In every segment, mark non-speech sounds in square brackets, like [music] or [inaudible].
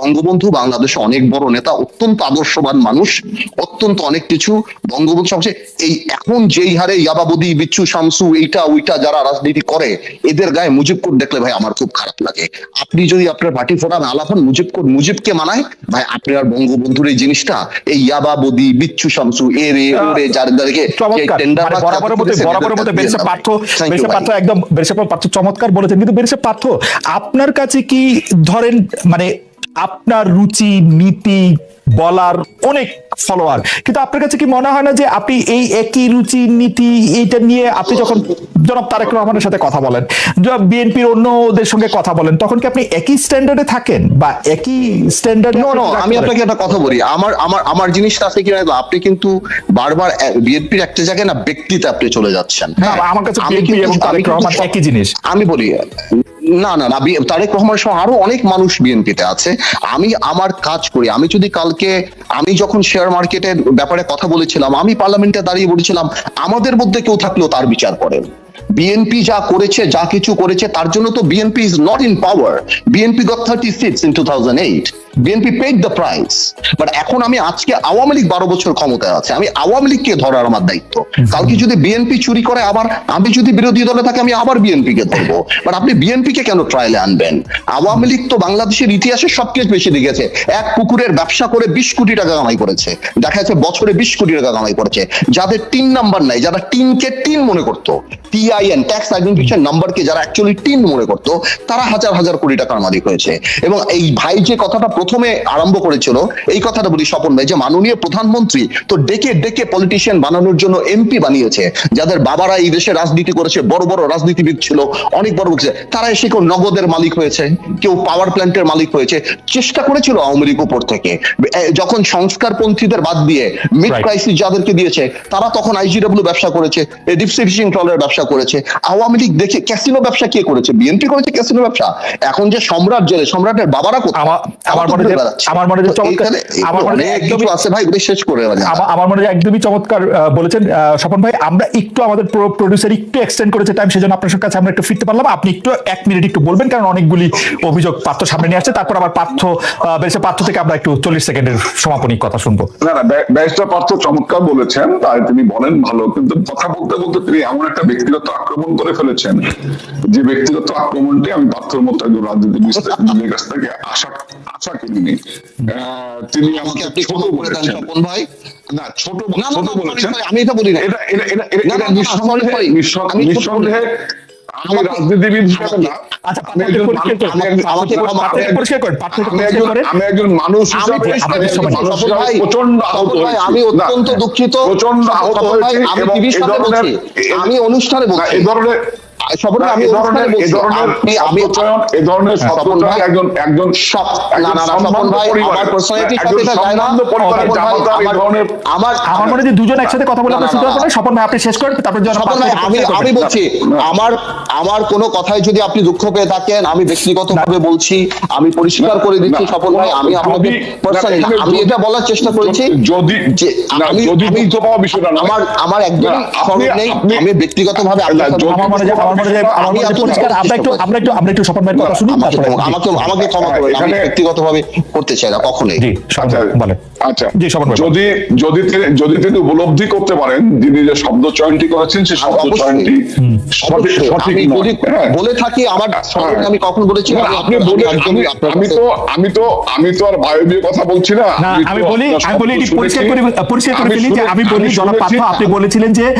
বঙ্গবন্ধু বাংলাদেশে অনেক বড় নেতা অত্যন্ত আদর্শবান মানুষ অত্যন্ত অনেক কিছু বঙ্গবন্ধু সবচেয়ে এই এখন যেই হারে ইয়াবাবদি বিচ্ছু শামসু এইটা ওইটা যারা রাজনীতি করে এদের গায়ে মুজিব কোড দেখলে ভাই আমার খুব খারাপ লাগে। আপনি যদি আপনার ভাটি ফোড়ান আলাপন মুজিব কোড মুজিবকে মানায় ভাই আপনি আর বঙ্গবন্ধুর এই জিনিসটা এই ইয়াবাবদি বিচ্ছু শামসু এর এ ওরে যার যাদেরকে চমৎকার। মানে বরাবরের মধ্যে বরাবরের মধ্যে বেরিসা পার্থ বেরিসা পার্থ একদম বেরিসা পার্থ চমৎকার বলেছেন। কিন্তু বেরিসা পার্থ আপনার কাছে কি ধরেন মানে আপনার রুচি নীতি বলার অনেক ফলোয়ার কিন্তু আপনার কাছে কি মনে হয় না যে আপনি এই একই রুচি নীতি এইটা নিয়ে আপনি যখন জনাব তারেক রহমানের সাথে কথা বলেন বিএনপির অন্য ওদের সঙ্গে কথা বলেন তখন কি আপনি একই স্ট্যান্ডার্ডে থাকেন বা একই স্ট্যান্ডার্ড নো নো আমি আপনাকে একটা কথা বলি আমার আমার আমার জিনিসটা আছে কি তো? আপনি কিন্তু বারবার বিএনপির একটা জায়গায় না ব্যক্তিতে আপনি চলে যাচ্ছেন? আমার কাছে আমি বিএনপি এবং তারেক রহমান একই জিনিস আমি বলি না না না তারেক রহমান সহ আরও অনেক মানুষ বিএনপিতে আছে। আমি আমার কাজ করি। আমি যদি কালকে, আমি যখন শেয়ার মার্কেটের ব্যাপারে কথা বলেছিলাম, আমি পার্লামেন্টে দাঁড়িয়ে বলেছিলাম, আমাদের মধ্যে কেউ থাকলেও তার বিচার করেন বিএনপি যা করেছে, যা কিছু করেছে, তার জন্য তো BNP is not in power BNP got thirty six in two thousand eight BNP paid the price but এখন আমি আজকে আওয়ামী লীগ বারো বছর ক্ষমতায় আছে। আমি আওয়ামী লীগকে ধরার আমার দায়িত্ব। কালকে যদি বিএনপি চুরি করে আবার আমি যদি বিরোধী দলে থাকি, আমি আবার বিএনপি কে ধরবো। বাট আপনি বিএনপি কে কেন ট্রায়ালে আনবেন? আওয়ামী লীগ তো বাংলাদেশের ইতিহাসে সবচেয়ে বেশি দিকেছে এক পুকুরের ব্যবসা করে বিশ কোটি টাকা কামাই করেছে। দেখা যাচ্ছে বছরে বিশ কোটি টাকা কামাই করেছে। যাদের টিন নাম্বার নাই, যারা টিনকে টিন মনে করতো টিআইএন ট্যাক্স আইডেন্টিফিকেশন নাম্বারকে যারা অ্যাকচুয়ালি টিন মনে করতো, তারা হাজার হাজার কোটি টাকার মালিক হয়েছে। এবং এই ভাই যে কথাটা প্রথমে আরম্ভ করেছিল এই কথাটা বলি স্বপন ভাই যে মাননীয় প্রধানমন্ত্রী তো ডেকে ডেকে পলিটিশিয়ান বানানোর জন্য এমপি বানিয়েছে যাদের বাবারা এই দেশে রাজনীতি করেছে বড় বড় রাজনীতিবিদ ছিল অনেক বড় তারা এসে কেউ নগদের মালিক হয়েছে কেউ পাওয়ার প্ল্যান্টের মালিক হয়েছে চেষ্টা করেছিল আওয়ামী লীগ উপর থেকে। যখন সংস্কারপন্থীদের বাদ দিয়ে মিড. ক্রাইসিস যাদেরকে দিয়েছে তারা তখন আইজিডব্লিউ ব্যবসা করেছে ডিপসি ফিশিং ট্রলের ব্যবসা করেছে আওয়ামী লীগ দেখে ক্যাসিনো ব্যবসা কে করেছে? বিএনপি করেছে ক্যাসিনো ব্যবসা। এখন যে সম্রাট জেলে সম্রাটের বাবারা আমার- মনে আমার মনে যে চমৎকার- আমার মনে একদমই- আছে ভাই শেষ করে দেওয়া যায় না। আমা- আমার মনে হয় একদমই চমৎকার বলেছেন স্বপন ভাই। আমরা একটু আমাদের প্রডিউসার একটু এক্সটেন্ড করেছে টাইম সেজন্য আপনার কাছে আমরা একটু ফিরতে পারলাম। আপনি একটু এক মিনিট একটু বলবেন কারণ অনেকগুলি অভিযোগ পার্থ সামনে নিয়ে আসছে। তারপর আবার পার্থ আহ, পার্থ থেকে আমরা একটু চল্লিশ সেকেন্ডের সমাপনী কথা শুনব। না না ব্যারিস্টার পার্থ চমৎকার বলেছেন তাই তিনি বলেন ভালো। কিন্তু কথা বলতে বলতে তিনি এমন একটা ব্যক্তিগত আক্রমণ করে ফেলেছেন যে ব্যক্তিগত আক্রমণটি আমি পার্থর মতো একজন রাজনীতিবিদের [laughs] কাছ থেকে আশা আশা করিনি তিনি আমাকে আমাকে আপনি ছোট বলেছেন। স্বপন ভাই। না ছোট ছোট বলেছেন। আমি এটা বলি না। এটা এটা এটা নিঃসন্দেহে। নিঃসন্দেহে- আমি রাজনীতিবিদ হিসেবে না। আচ্ছা, আমি অত্যন্ত দুঃখিত। প্রচণ্ড আহত আমি অনুষ্ঠানে এই ধরনের আমি এ অনুষ্ঠানে ধরনের এ বলছি। ধরনের আপনি- আমি শব্দচয়ন এ ধরনের স্বপন ভাই, একজন একজন না না না স্বপন ভাই আমার পার্সোনালিটির সাথে এটা যায় না। সম্ভ্রান্ত পরিবারের স্বপন ভাই, জামাতা এই আমার আমার আমার মনে যে দুজন একসাথে কথা বলে না, আমরা না, শুনতে না, পারব না। স্বপন ভাই আপনি শেষ করেন তারপর স্বপন ভাই, আমি আমি বলছি আমার আমার কোনো কথায় যদি আপনি দুঃখ পেয়ে থাকেন আমি ব্যক্তিগতভাবে বলছি আমি পরিষ্কার করে দিচ্ছি স্বপন ভাই আমি আপনাকে আমি এটা বলার চেষ্টা করেছি যদি যে আমি যদি। আমার আমার একদমই আপনি- নেই। আমি ব্যক্তিগতভাবে না, আপনার সাথে- যদি- আমার মনে হয় আমার মনে আমি হয় আপনাকে পরিষ্কার আমরা একটু আমরা একটু আমরা একটু স্বপন ভাইয়ের কথা শুনি আমাকে আমাকে আমাকে ক্ষমা করবেন আমি ব্যক্তিগতভাবে করতে চাই না কখনোই। জি বলেন। আচ্ছা জি, স্বপন ভাই, যদি যদি তিনি যদি তিনি উপলব্ধি করতে পারেন যিনি যে শব্দ চয়নটি করেছেন সেই শব্দ চয়নটি সঠিক নয়। হ্যাঁ। বলে থাকি আমার আমি কখন বলেছি আপনি বলে আমি তো আমি তো আমি তো আর বায়বীয় কথা বলছি না। আমি বলি আমি বলি এটি পরিষ্কার করে পরিষ্কার করে ফেলি যে আমি বলি জনাব আপনি বলেছিলেন যে আহ,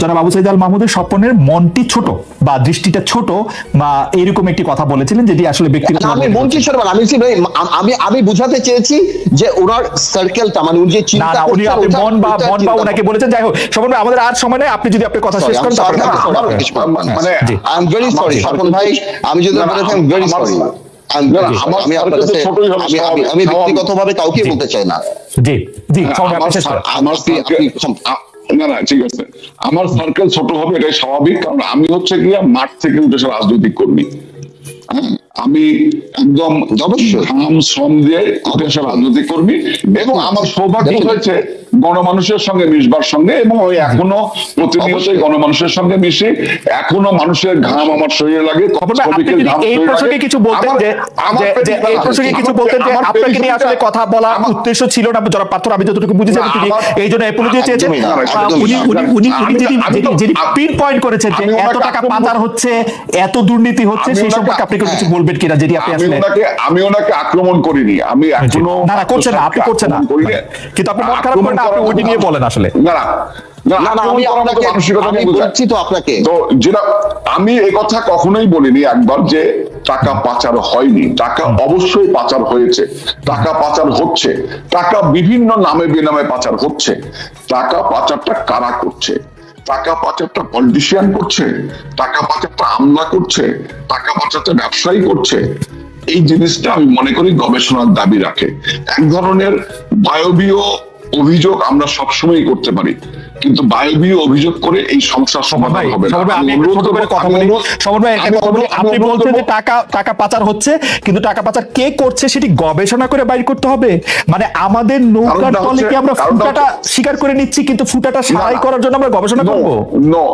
জনাব আবু সাইদ আল মাহমুদের স্বপনের মনটি ছোট বা দৃষ্টিটা ছোট বা এরকম একটি কথা বলেছিলেন যেটি আসলে ব্যক্তিগত আমি মন কিশোর আমি বলছি ভাই, আমি আমি বুঝাতে চেয়েছি যে ওনার সার্কেলটা মানে উনি যে চিন্তা না উনি আপনি মন বা মন বা ওনাকে বলেছেন। যাই হোক স্বপন ভাই আমাদের আর সময় নেই। আপনি যদি আপনার কথা শেষ করেন. আমার- মানে I am very sorry Swapan ভাই আমি যদি না, না, বলেছি ভেরি সরি আমি আপনার circle তো কাছে ছোটই হবে, আমি আমি- আমি স্বাভাবিক। ব্যক্তিগতভাবে কাউকে বলতে চাই না। জি জি আমার না না, ঠিক আছে। আমার সার্কেল ছোট হবে এটাই স্বাভাবিক, কারণ আমি হচ্ছে কি মাঠ থেকে উঠে রাজনৈতিক কর্মী। হ্যাঁ, আমি একদম। ঘাম শ্রম দিয়ে রাজনৈতিক কর্মী এবং আমার সৌভাগ্য হয়েছে গণমানুষের সঙ্গে মিশবার সঙ্গে এবং ওই এখনও প্রতিনিয়তই অবশ্যই। গণমানুষের সঙ্গে মিশি। এখনও মানুষের ঘাম আমার শরীরে লাগে এই প্রসঙ্গে কিছু বলতেন যে এই প্রসঙ্গে কিছু বলতেন যে আপনাকে নিয়ে আসলে কথা বলা উদ্দেশ্য ছিল না জনাব পাত্র আমি যতটুকু বুঝেছি তিনি এই জন্য অ্যাপোলজি চেয়েছেন উনি উনি উনি তো- যিনি পিন পয়েন্ট করেছেন যে এত টাকা পাচার হচ্ছে এত দুর্নীতি হচ্ছে সেই সম্পর্কে আপনি কিছু বলবেন কিনা যেটি আপনি আমি আসলে ওনাকে আমি ওনাকে আক্রমণ করিনি। আমি এখনও না, না, করছেন না, আপনি করছেন না। কিন্তু আপনি মন খারাপ করেন আপনি ওইটি নিয়ে বলেন আসলে। না না। আমি কথা কখনোই বলিনি একবার যে টাকা পাচার হয়নি। টাকা অবশ্যই পাচার হয়েছে। টাকা পাচার হচ্ছে। টাকা বিভিন্ন নামে বেনামে পাচার হচ্ছে। টাকা পাচারটা কারা করছে? টাকা পাচারটা পলিটিশিয়ান করছে, টাকা পাচারটা আমলা করছে, টাকা পাচারটা ব্যবসায়ী করছে, এই জিনিসটা আমি মনে করি গবেষণার দাবি রাখে। এক ধরনের বায়বীয় অভিযোগ আমরা সবসময় করতে পারি। কিন্তু বায়বীয় অভিযোগ করে এই সমস্যার সমাধান হবে না। ভাই, আমি ছোট করে কথা বলি। সমর ভাই। আপনি বলছেন যে টাকা টাকা পাচার হচ্ছে কিন্তু টাকা পাচার কে করছে সেটি গবেষণা করে বাইর করতে হবে। মানে আমাদের নৌকার তলে কি আমরা ফুটাটা স্বীকার করে নিচ্ছি কিন্তু ফুটাটা সারাই করার জন্য আমরা গবেষণা করব? no.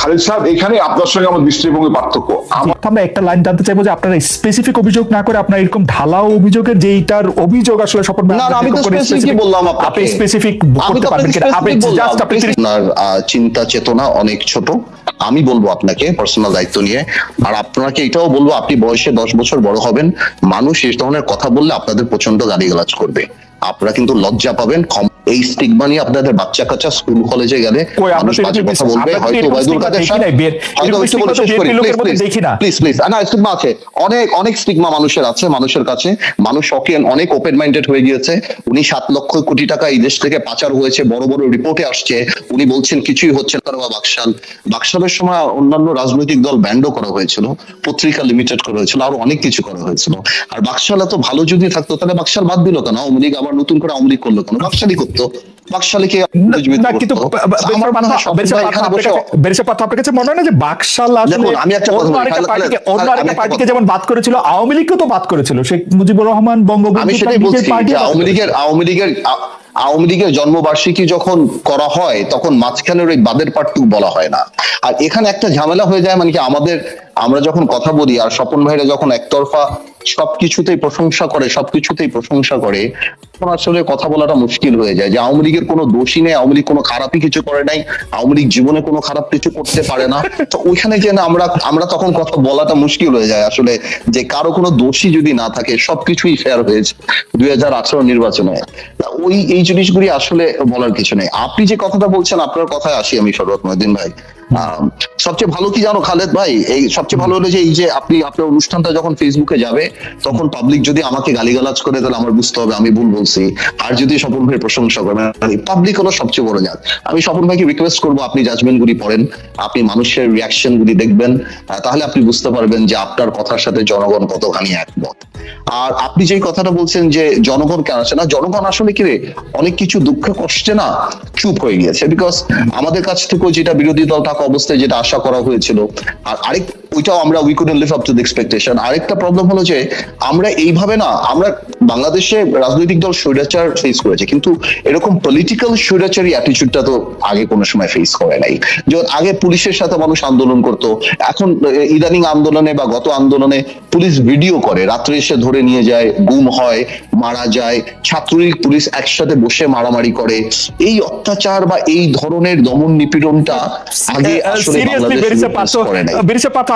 খালিদ সাহেব এখানে আপনার সঙ্গে আমার দৃষ্টিভঙ্গি পার্থক্য। আমার আমরা একটা লাইন জানতে চাইব যে আপনারা স্পেসিফিক অভিযোগ না করে আপনার এরকম ঢালাও অভিযোগের যে এইটার অভিযোগ আসলে ভাই না না আমি তো স্পেসিফিক বললাম আপনি আপনাকে স্পেসিফিক করতে পারবেন কিনা? আপনি জাস্ট আপনার চিন্তা, চেতনা অনেক ছোট। আমি বলব আপনাকে পার্সোনাল দায়িত্ব নিয়ে। আর আপনাকে এটাও বলব, আপনি বয়সে দশ বছর বড় হবেন। মানুষ এই ধরনের কথা বললে আপনাদের প্রচণ্ড গালিগালাজ করবে। আপনারা কিন্তু লজ্জা পাবেন এই স্টিগমা নিয়ে আপনাদের বাচ্চা কাচ্চা স্কুল কলেজে গেলে মানুষ বাজে কথা বলবে হয়তো ওবায়দুল কাদের। প্লিজ প্লিজ না। স্টিগমা আছে। অনেক অনেক স্টিগমা মানুষের আছে মানুষের কাছে। মানুষ অকেন অনেক ওপেন মাইন্ডেড হয়ে গিয়েছে। উনি সাত লক্ষ কোটি টাকা এই দেশ থেকে পাচার হয়েছে বড় বড় রিপোর্টে আসছে। উনি বলছেন কিছুই হচ্ছে না। বা বাকশাল বাকশালের সময় অন্যান্য রাজনৈতিক দল ব্যান্ডও করা হয়েছিল পত্রিকা লিমিটেড করা হয়েছিল আরও অনেক কিছু করা হয়েছিল। আর বাকশাল এত ভালো যদি থাকতো তাহলে বাকশাল বাদ দিল কেন? আওয়ামী লীগ আবার নতুন করে আওয়ামী লীগ করল কেন করতো। বাকশালীকে কিন্তু করতো। আপনার কাছে মনে হয় না যে বাকশাল আমি একটা কথা অন্য বলি, আরেকটা খালেদ, পার্টিকে খালেদ, অন্য আমি আরেকটা একটা পার্টিকে কথা- যেমন বাদ করেছিল আওয়ামী লীগকেও তো বাদ করেছিল। শেখ মুজিবুর রহমান বঙ্গবন্ধু আমি সেটাই বলছি আওয়ামী লীগের আওয়ামী লীগের আওয়ামী লীগের জন্মবার্ষিকী যখন করা হয় তখন মাঝখানের ওই বাদের পার্টটুকু বলা হয় না। আর এখানে একটা ঝামেলা হয়ে যায় মানে কি আমাদের আমরা যখন কথা বলি আর স্বপন ভাইরা যখন একতরফা সবকিছুতেই প্রশংসা করে, সবকিছুতেই প্রশংসা করে, তখন আসলে কথা বলাটা মুশকিল হয়ে যায় যে আওয়ামী লীগের কোনো দোষী নেই, আওয়ামী লীগ কোনো খারাপই কিছু করে নাই, আওয়ামী লীগ জীবনে কোনো খারাপ কিছু করতে পারে না। তো ওইখানে যে না আমরা আমরা তখন কথা বলাটা মুশকিল হয়ে যায় আসলে যে কারও কোনো দোষী যদি না থাকে, সবকিছুই ফেয়ার হয়েছে দুই হাজার আঠারো নির্বাচনে। ওই, এই জিনিসগুলি আসলে বলার কিছু নেই। আপনি যে কথাটা বলছেন, আপনার কথায় আসি আমি শরৎ মহিদিন ভাই। সবচেয়ে ভালো কি জানো, খালেদ ভাই? এই সবচেয়ে ভালো হলো যে, এই যে আপনি, আপনার অনুষ্ঠানটা যখন ফেসবুকে যাবে, তখন পাবলিক যদি আমাকে গালিগালাজ করে, তাহলে আমার বুঝতে হবে, আমি ভুল বলছি। আর যদি স্বপন ভাইয়ের প্রশংসা করেন পাবলিক হলো সবচেয়ে বড় জাত। আমি স্বপন ভাইকে রিকোয়েস্ট করব, আপনি জাজমেন্ট গুলি পড়েন, আপনি মানুষের রিয়াকশন গুলি দেখবেন তাহলে আপনি বুঝতে পারবেন যে আপনার কথার সাথে জনগণ কতখানি একমত। আর আপনি যেই কথাটা বলছেন যে, জনগণ কেন আছে না, জনগণ আসলে কি রে, অনেক কিছু দুঃখ কষ্টে না চুপ হয়ে গিয়েছে। বিকজ আমাদের কাছ থেকেও যেটা বিরোধী দল থাকা অবস্থায় যেটা আশা করা হয়েছিল। আর আরেক ওইটাও আমরা we couldn't live up to the expectation আরেকটা প্রবলেম হলো যে আমরা এইভাবে না আমরা বাংলাদেশে রাজনৈতিক দল স্বৈরাচার ফেস করেছে কিন্তু এরকম পলিটিক্যাল স্বৈরাচারী অ্যাটিচিউডটা তো আগে কোনো সময় ফেস করে নাই। যেমন আগে পুলিশের সাথে মানুষ আন্দোলন করত এখন ইদানিং আন্দোলনে বা গত আন্দোলনে পুলিশ ভিডিও করে রাত্রে এসে ধরে নিয়ে যায় গুম হয় মারা যায় ছাত্রলীগ পুলিশ একসাথে বসে মারামারি করে। এই অত্যাচার বা এই ধরনের দমন নিপীড়নটা আগে আসলে বাংলাদেশ করে নাই।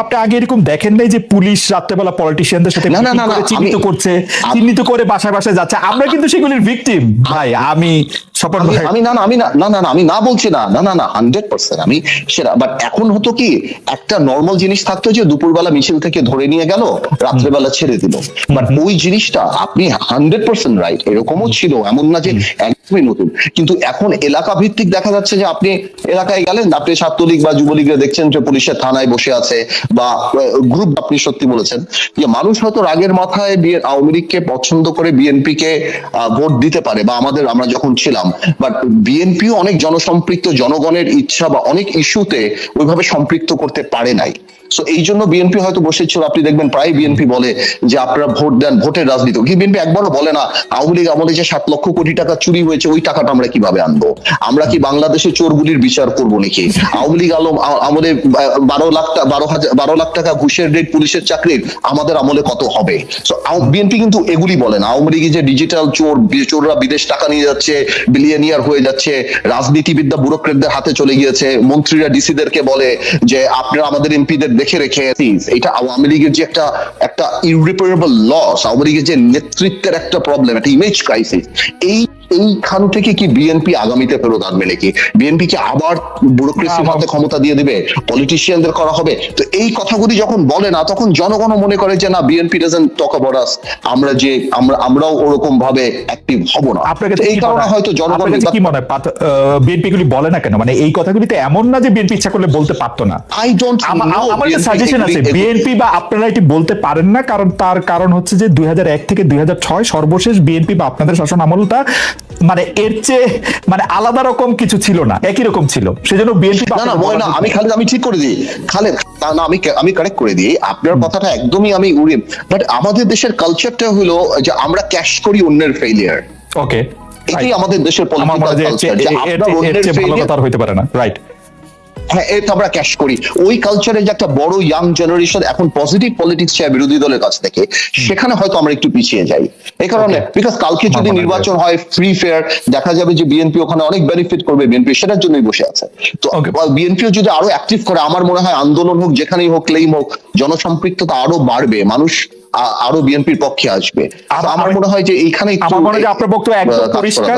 আপনি আগে এরকম দেখেন নাই যে পুলিশ রাত্রেবেলা পলিটিশিয়ানদের সাথে চিহ্নিত করছে চিহ্নিত করে বাসায় বাসায় যাচ্ছে। আমরা কিন্তু সেগুলির ভিকটিম ভাই আমি স্বপন আমি ভাই আমি না না আমি না না না আমি না বলছি না না না না হান্ড্রেড পার্সেন্ট আমি সেটা বাট এখন হতো কি একটা নর্মাল জিনিস থাকতো যে দুপুরবেলা মিছিল থেকে ধরে নিয়ে গেল রাত্রেবেলা ছেড়ে দিল। বাট ওই জিনিসটা আপনি হান্ড্রেড পার্সেন্ট রাইট এরকমও ছিল এমন না যে একদমই নতুন। কিন্তু এখন এলাকা ভিত্তিক দেখা যাচ্ছে যে আপনি এলাকায় গেলেন আপনি ছাত্রলীগ বা যুবলীগরা দেখছেন যে পুলিশের থানায় বসে আছে বা গ্রুপ আপনি সত্যি বলেছেন। যে মানুষ হয়তো রাগের মাথায় আওয়ামী লীগকে পছন্দ করে বিএনপি কে ভোট দিতে পারে বা আমাদের আমরা যখন ছিলাম বাট বিএনপিও অনেক জনসম্পৃক্ত জনগণের ইচ্ছা বা অনেক ইস্যুতে ওইভাবে সম্পৃক্ত করতে পারে নাই। সো এই জন্য বিএনপি হয়তো বসেছিল, আপনি দেখবেন প্রায় বিএনপি বলে যে আপনারা ভোট দেন ভোটের রাজনীতি। কিন্তু বিএনপি একবারও বলে না, আওয়ামী লীগ আমলে যে সাত লক্ষ কোটি টাকা চুরি হয়েছে, ওই টাকাটা আমরা কীভাবে আনব? আমরা কি বাংলাদেশে চোরগুলির বিচার করব নাকি? আওয়ামী লীগ আলম আমলে বারো লাখ বারো হাজার, বারো লাখ টাকা ঘুষের রেট পুলিশের চাকরির, আমাদের আমলে কত হবে? বিএনপি কিন্তু এগুলি বলে না। আওয়ামী লীগে যে ডিজিটাল চোর চোররা বিদেশ টাকা নিয়ে যাচ্ছে বিলিয়নিয়ার হয়ে যাচ্ছে রাজনীতিবিদ্যা ব্যুরোক্রেটদের হাতে চলে গিয়েছে, মন্ত্রীরা ডিসিদেরকে বলে যে, আপনারা আমাদের এমপিদের দেখে রেখে এটা আওয়ামী লীগের যে একটা একটা ইউরিপেরেবল লস আওয়ামী লীগের যে নেতৃত্বের একটা প্রবলেম একটা ইমেজ ক্রাইসিস এই এইখান থেকে কি বিএনপি আগামীতে ফেরত আনবে নাকি? বিএনপি কি আবার ব্যুরোক্রেসির হাতে ক্ষমতা দিয়ে দিবে? পলিটিশিয়ানদের করা হবে? তো এই কথাগুলি যখন বলে না তখন জনগণ মনে করে যে না BNP doesn't talk about us আমরা যে আমরা আমরাও ওরকম ভাবে অ্যাক্টিভ হব না। তো এই কারণে হয়তো জনগণ কি মনে হয়? বিএনপি গুলি বলে না কেন? মানে এই কথাগুলি তো এমন না যে বিএনপি ইচ্ছা করলে বলতে পারতো না। আই ডোন্ট আমা- আমার সাজেশন আছে বিএনপি বা আপনারা এটি বলতে পারেন না কারণ তার কারণ হচ্ছে যে দুই হাজার এক থেকে দুই হাজার ছয় সর্বশেষ বিএনপি বা আপনাদের শাসন আমলটা মানে এর চেয়ে মানে আলাদা রকম কিছু ছিল না একই রকম ছিল। সেজন্য বিএনপি না না না আমি খালেদ আমি ঠিক করে দিই। খালি না না আমি আমি কারেক্ট করে দিই। আপনার কথাটা একদমই আমি উড়ি বাট আমাদের দেশের কালচারটা হলো যে আমরা ক্যাশ করি অন্যের ফেলিয়ার ওকে এটাই আমাদের দেশের আমার পলিটিক্যাল কালচার যে চেয়ে- অন্যের আর হইতে পারে না রাইট হ্যাঁ এটা আমরা ক্যাশ করি। ওই কালচারে যে একটা বড় ইয়াং জেনারেশন এখন পজিটিভ পলিটিক্স চায় বিরোধী দলের কাছ থেকে সেখানে হয়তো আমরা একটু পিছিয়ে যাই। এই কারণে বিকজ কালকে যদি নির্বাচন হয় ফ্রি ফেয়ার দেখা যাবে যে বিএনপি ওখানে অনেক বেনিফিট করবে বিএনপি সেটার জন্যই বসে আছে। তো. বিএনপিও যদি আরও অ্যাক্টিভ করে আমার মনে হয় আন্দোলন হোক যেখানেই হোক ক্লেম হোক জনসম্পৃক্ততা আরও বাড়বে মানুষ আরও বিএনপির পক্ষে আসবে। আমার- মনে হয় যে এইখানে আপনার বক্তব্য একদম পরিষ্কার।